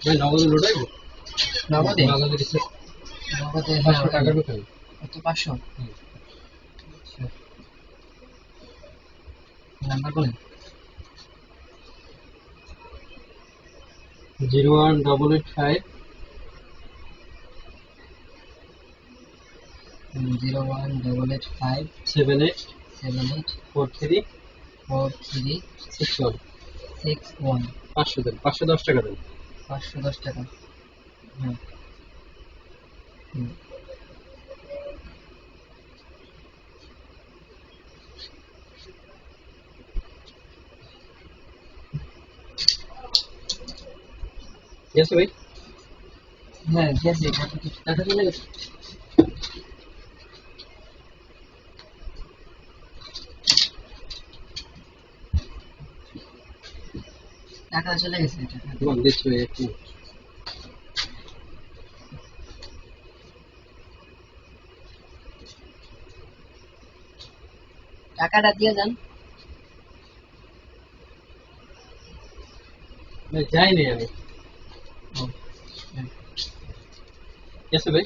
ভাই নগদ লোটাই নগদে নগদ নগদে পাঁচশো হ্যাঁ, টাকা ঢুকাই কত পাঁচশো। আচ্ছা। নাম্বার বলেন। Zero one double eight five. Zero one double eight five. Seven eight. Seven eight. Four three. Four three. Six one. Six one. পাঁচশো দেন। পাঁচশো দশ টাকা দেন। পাঁচশো দশ টাকা। হ্যাঁ হুম। ঠিক আছে ভাই? হ্যাঁ ঠিক আছে টাকা চলে গেছে? টাকা চলে গেছে ভাই টাকাটা দিয়ে যান। যাইনি আমি। হ্যাঁ। আছে ভাই?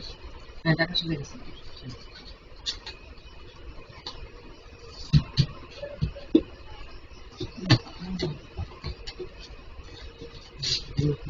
হ্যাঁ টাকা চলে গেছে। いうと、